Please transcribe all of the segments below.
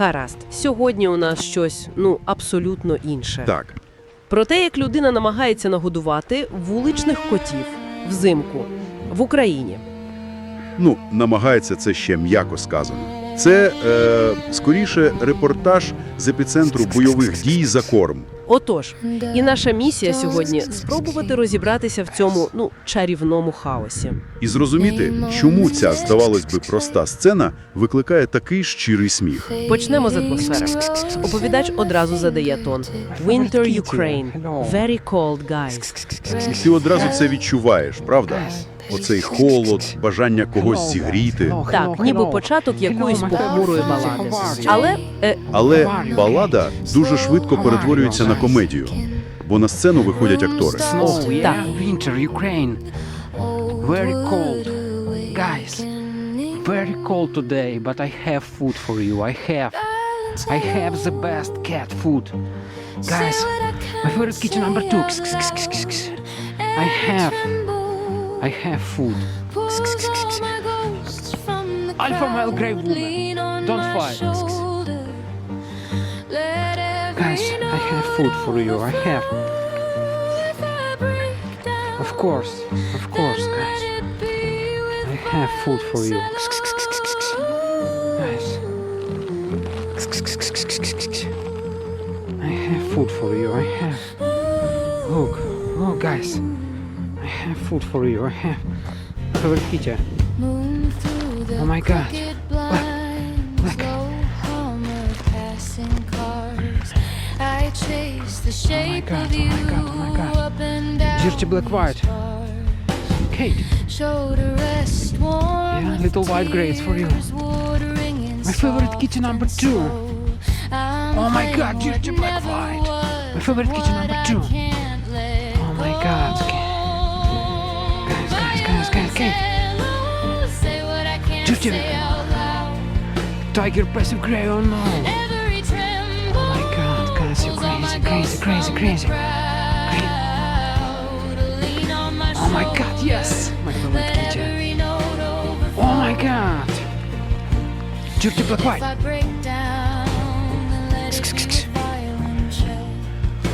Гаразд, сьогодні у нас щось ну абсолютно інше. Так, Про те, як людина намагається нагодувати вуличних котів взимку в Україні. ну намагається це ще м'яко сказано. Це е, скоріше репортаж з епіцентру бойових дій за корм. Отож, і наша місія сьогодні спробувати розібратися в цьому ну чарівному хаосі. І зрозуміти, чому ця, здавалось би, проста сцена викликає такий щирий сміх. Почнемо з атмосфери. Оповідач одразу задає тон: Winter Ukraine. Very cold, guys. І ти одразу це відчуваєш, правда? Оцей холод, бажання когось зігріти. Так, ніби початок якоїсь похмурої балади. Але е, Але балада дуже швидко перетворюється на комедію, бо на сцену виходять актори. Так. Very cold. Guys, very cold today, but I have food for you. I have. I have the best cat food. Guys, my favorite kitchen number two. I have. I have food. Alpha male grave woman. Don't fight. Guys, I have food for you. I have. Of course, of course, guys. I have food for you. Guys. I have food for you. I have. Look, oh, guys. Have food for you. I have. Kitchen. Oh my god. the shape God, of oh my God, oh my God. up and down Dirty black white. Kate, Yeah, little white grapes for you. My favorite kitchen number two. Oh my God, dirty black white. My favorite kitchen number two. Oh my go. God, Dirty- say out loud. Tiger passive gray, oh no. Oh my God, you're crazy, crazy, crazy, crazy. Oh my God, yes! My favorite kitchen. Oh my God! Dirty black white.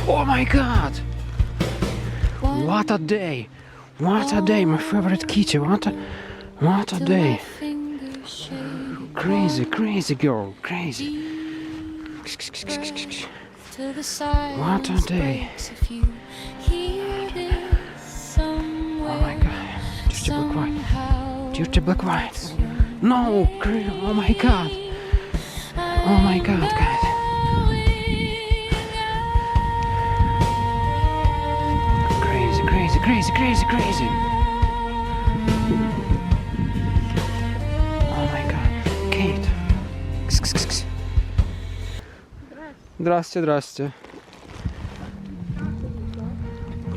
Oh my God! What a day! What a day, my favorite kitty. What a, what a day! Crazy, crazy girl, crazy. What a day. Oh my God! Dirty black white. Dirty black white. No! Oh my God! Oh my God, guys! Crazy, crazy, crazy! Oh my God, Kate! Кс, кс, кс, кс. Здрасте, здрасте.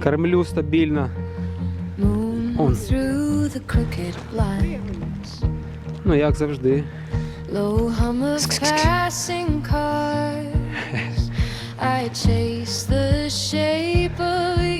Кормлю стабільно. Crooked blinds. Ну, як завжди. I chase the shape of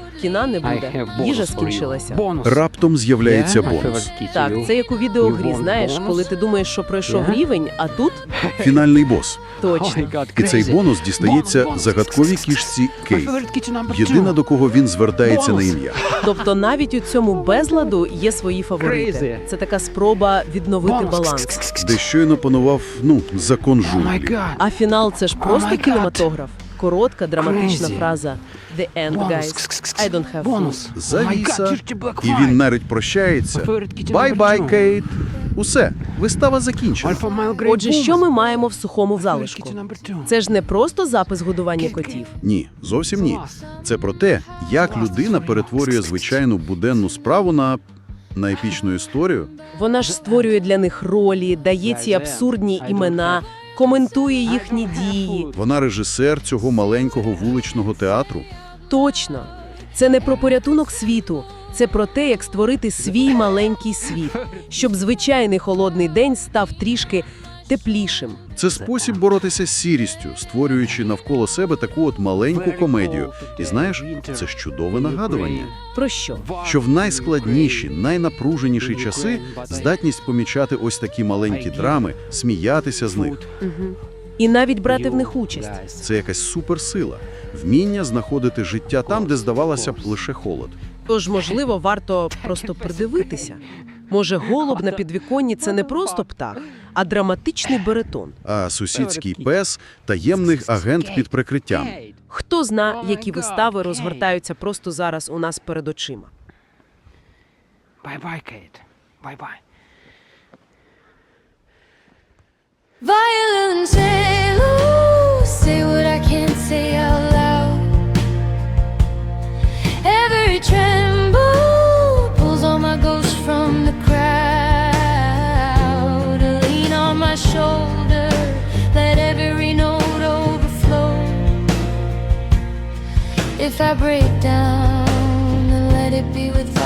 кіна не буде. Їжа скінчилася. Раптом з'являється Yeah, бонус. Так, це як у відеогрі, знаєш, коли ти думаєш, що пройшов рівень, а тут Фінальний бос. Oh точно. І цей бонус дістається загадковій кішці number Єдина, до кого він звертається на ім'я. Тобто навіть у цьому безладу є свої фаворити. Це така спроба відновити баланс. Де щойно панував, ну, закон Oh. God. А фінал це ж Oh просто кінематограф. Коротка драматична фраза The end, guys. I don't have food. Бонус. Oh Завіса, і він навіть прощається. Бай-бай. Кейт. Усе, вистава закінчена. Отже, що ми маємо в сухому залишку? Це ж не просто запис годування котів. Ні, зовсім ні. Це про те, як людина перетворює звичайну буденну справу на, на епічну історію. Вона ж створює для них ролі, дає ці абсурдні імена, коментує їхні дії. Вона режисер цього маленького вуличного театру. Точно. Це не про порятунок світу, це про те, як створити свій маленький світ, щоб звичайний холодний день став трішки теплішим. Це спосіб боротися з сірістю, створюючи навколо себе таку от маленьку комедію. І знаєш, це ж чудове нагадування. Про що? що в найскладніші, найнапруженіші часи здатність помічати ось такі маленькі драми, сміятися з них І навіть брати в них участь. це якась суперсила, вміння знаходити життя там, де здавалося б лише холод. Тож, можливо, варто просто придивитися. Може, голуб на підвіконні це не просто птах, а драматичний баритон. А сусідський пес таємний агент під прикриттям. Хто зна, які вистави розгортаються просто зараз у нас перед очима. Bye-bye, Kate. Bye-bye. Violence, Every tremble pulls all my ghosts from the crowd. Lean on my shoulder, let every note overflow. If I break down, then let it be with